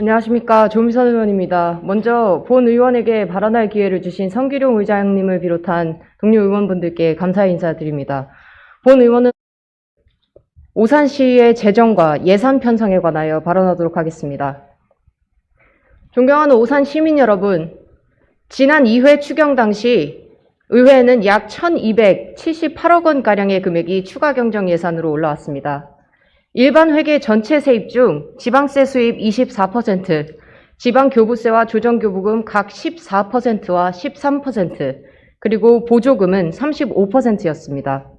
안녕하십니까. 조미선 의원입니다. 먼저 본 의원에게 발언할 기회를 주신 성기룡 의장님을 비롯한 동료 의원분들께 감사의 인사드립니다. 본 의원은 오산시의 재정과 예산 편성에 관하여 발언하도록 하겠습니다. 존경하는 오산 시민 여러분, 지난 2회 추경 당시 의회에는 약 1278억 원가량의 금액이 추가 경정 예산으로 올라왔습니다. 일반 회계 전체 세입 중 지방세 수입 24%, 지방교부세와 조정교부금 각 14%와 13%, 그리고 보조금은 35%였습니다.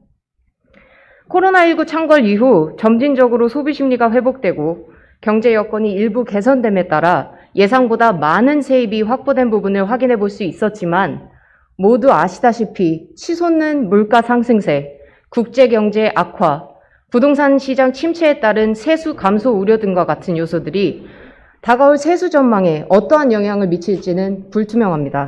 코로나19 창궐 이후 점진적으로 소비 심리가 회복되고 경제 여건이 일부 개선됨에 따라 예상보다 많은 세입이 확보된 부분을 확인해 볼 수 있었지만 모두 아시다시피 치솟는 물가 상승세, 국제 경제 악화, 부동산 시장 침체에 따른 세수 감소 우려 등과 같은 요소들이 다가올 세수 전망에 어떠한 영향을 미칠지는 불투명합니다.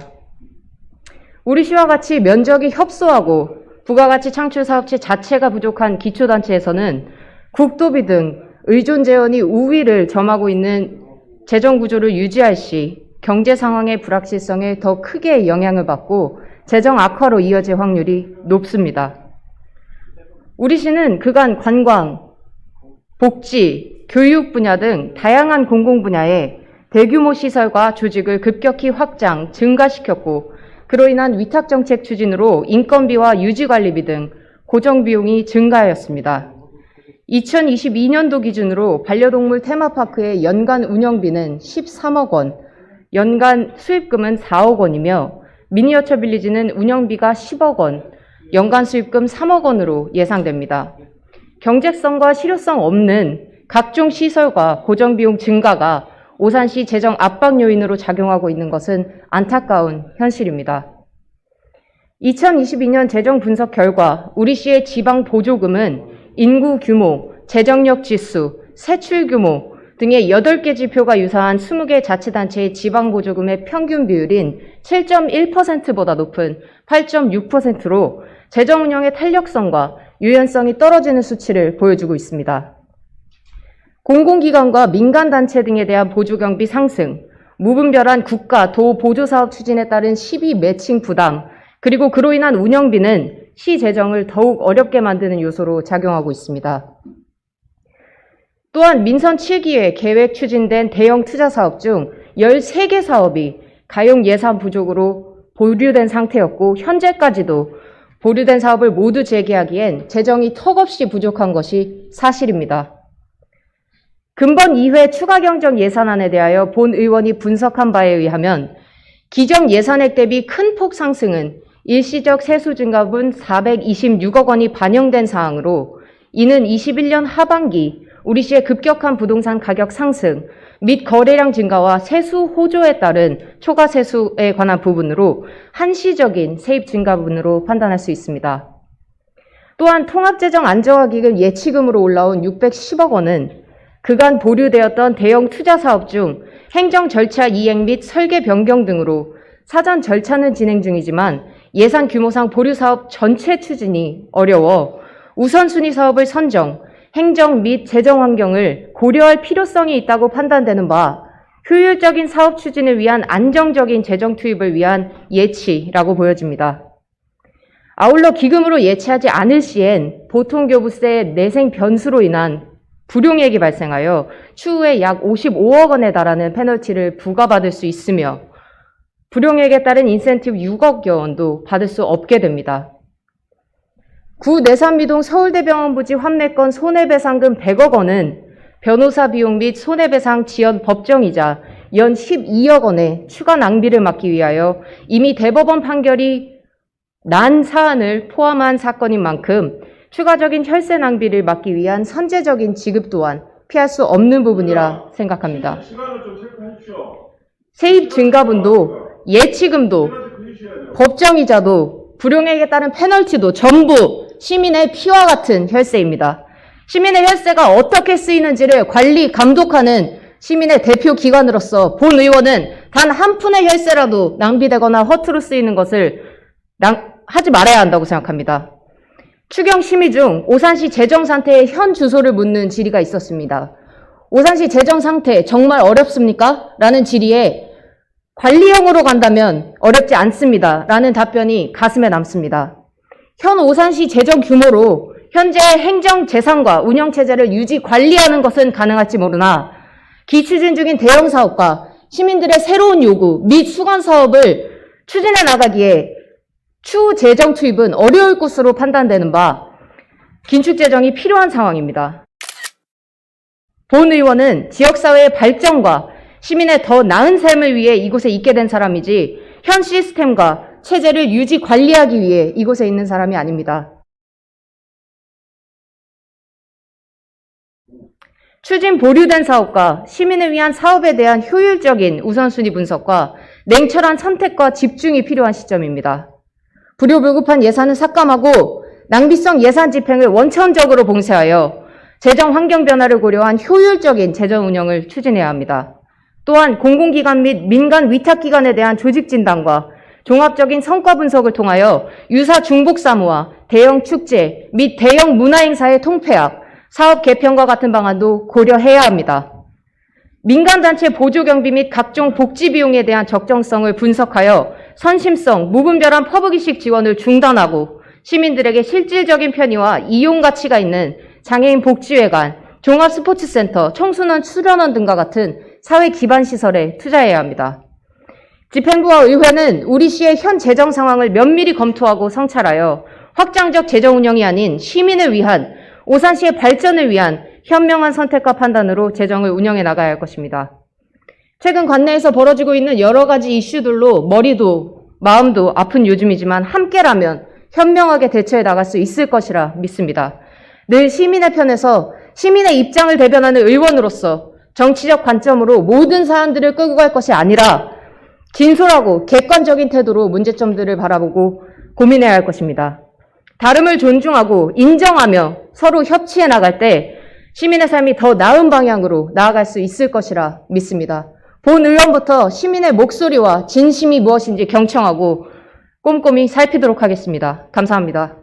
우리 시와 같이 면적이 협소하고 부가가치 창출 사업체 자체가 부족한 기초단체에서는 국도비 등 의존 재원이 우위를 점하고 있는 재정 구조를 유지할 시 경제 상황의 불확실성에 더 크게 영향을 받고 재정 악화로 이어질 확률이 높습니다. 우리 시는 그간 관광, 복지, 교육 분야 등 다양한 공공 분야에 대규모 시설과 조직을 급격히 확장, 증가시켰고 그로 인한 위탁 정책 추진으로 인건비와 유지 관리비 등 고정 비용이 증가하였습니다. 2022년도 기준으로 반려동물 테마파크의 연간 운영비는 13억 원, 연간 수입금은 4억 원이며 미니어처 빌리지는 운영비가 10억 원, 연간 수입금 3억 원으로 예상됩니다. 경제성과 실효성 없는 각종 시설과 고정비용 증가가 오산시 재정 압박 요인으로 작용하고 있는 것은 안타까운 현실입니다. 2022년 재정 분석 결과 우리 시의 지방 보조금은 인구 규모, 재정력 지수, 세출 규모 등의 8개 지표가 유사한 20개 자치단체의 지방 보조금의 평균 비율인 7.1%보다 높은 8.6%로 재정 운영의 탄력성과 유연성이 떨어지는 수치를 보여주고 있습니다. 공공기관과 민간단체 등에 대한 보조경비 상승, 무분별한 국가, 도 보조사업 추진에 따른 시비 매칭 부담, 그리고 그로 인한 운영비는 시 재정을 더욱 어렵게 만드는 요소로 작용하고 있습니다. 또한 민선 7기에 계획 추진된 대형 투자 사업 중 13개 사업이 가용 예산 부족으로 보류된 상태였고 현재까지도 보류된 사업을 모두 재개하기엔 재정이 턱없이 부족한 것이 사실입니다. 근본 2회 추가 경정 예산안에 대하여 본 의원이 분석한 바에 의하면 기정 예산액 대비 큰 폭 상승은 일시적 세수 증가분 426억 원이 반영된 사항으로 이는 21년 하반기 우리 시의 급격한 부동산 가격 상승 및 거래량 증가와 세수 호조에 따른 초과 세수에 관한 부분으로 한시적인 세입 증가분으로 판단할 수 있습니다. 또한 통합재정 안정화기금 예치금으로 올라온 610억 원은 그간 보류되었던 대형 투자 사업 중 행정 절차 이행 및 설계 변경 등으로 사전 절차는 진행 중이지만 예산 규모상 보류 사업 전체 추진이 어려워 우선순위 사업을 선정, 행정 및 재정 환경을 고려할 필요성이 있다고 판단되는 바 효율적인 사업 추진을 위한 안정적인 재정 투입을 위한 예치라고 보여집니다. 아울러 기금으로 예치하지 않을 시엔 보통교부세 내생 변수로 인한 불용액이 발생하여 추후에 약 55억 원에 달하는 페널티를 부과받을 수 있으며 불용액에 따른 인센티브 6억여 원도 받을 수 없게 됩니다. 구 내산미동 서울대병원 부지 환매건 손해배상금 100억 원은 변호사 비용 및 손해배상 지연 법정이자 연 12억 원의 추가 낭비를 막기 위하여 이미 대법원 판결이 난 사안을 포함한 사건인 만큼 추가적인 혈세 낭비를 막기 위한 선제적인 지급 또한 피할 수 없는 부분이라 생각합니다. 세입 증가분도 예치금도. 법정이자도 불용액에 따른 페널티도 전부 시민의 피와 같은 혈세입니다. 시민의 혈세가 어떻게 쓰이는지를 관리, 감독하는 시민의 대표 기관으로서 본 의원은 단 한 푼의 혈세라도 낭비되거나 허투루 쓰이는 것을 낭- 하지 말아야 한다고 생각합니다. 추경 심의 중 오산시 재정 상태의 현 주소를 묻는 질의가 있었습니다. 오산시 재정 상태 정말 어렵습니까? 라는 질의에 관리형으로 간다면 어렵지 않습니다. 라는 답변이 가슴에 남습니다. 현 오산시 재정 규모로 현재 행정 재산과 운영 체제를 유지 관리하는 것은 가능할지 모르나 기추진 중인 대형 사업과 시민들의 새로운 요구 및 수건 사업을 추진해 나가기에 추후 재정 투입은 어려울 것으로 판단되는 바 긴축 재정이 필요한 상황입니다. 본 의원은 지역사회의 발전과 시민의 더 나은 삶을 위해 이곳에 있게 된 사람이지 현 시스템과 체제를 유지 관리하기 위해 이곳에 있는 사람이 아닙니다. 추진 보류된 사업과 시민을 위한 사업에 대한 효율적인 우선순위 분석과 냉철한 선택과 집중이 필요한 시점입니다. 불효불급한 예산은 삭감하고 낭비성 예산 집행을 원천적으로 봉쇄하여 재정 환경 변화를 고려한 효율적인 재정 운영을 추진해야 합니다. 또한 공공기관 및 민간 위탁기관에 대한 조직 진단과 종합적인 성과 분석을 통하여 유사 중복 사무와 대형 축제 및 대형 문화행사의 통폐합, 사업 개편과 같은 방안도 고려해야 합니다. 민간단체 보조 경비 및 각종 복지 비용에 대한 적정성을 분석하여 선심성, 무분별한 퍼부기식 지원을 중단하고 시민들에게 실질적인 편의와 이용 가치가 있는 장애인 복지회관, 종합스포츠센터, 청소년 수련원 등과 같은 사회 기반 시설에 투자해야 합니다. 집행부와 의회는 우리 시의 현 재정 상황을 면밀히 검토하고 성찰하여 확장적 재정 운영이 아닌 시민을 위한 오산시의 발전을 위한 현명한 선택과 판단으로 재정을 운영해 나가야 할 것입니다. 최근 관내에서 벌어지고 있는 여러 가지 이슈들로 머리도 마음도 아픈 요즘이지만 함께라면 현명하게 대처해 나갈 수 있을 것이라 믿습니다. 늘 시민의 편에서 시민의 입장을 대변하는 의원으로서 정치적 관점으로 모든 사안들을 끌고 갈 것이 아니라 진솔하고 객관적인 태도로 문제점들을 바라보고 고민해야 할 것입니다. 다름을 존중하고 인정하며 서로 협치해 나갈 때 시민의 삶이 더 나은 방향으로 나아갈 수 있을 것이라 믿습니다. 본 의원부터 시민의 목소리와 진심이 무엇인지 경청하고 꼼꼼히 살피도록 하겠습니다. 감사합니다.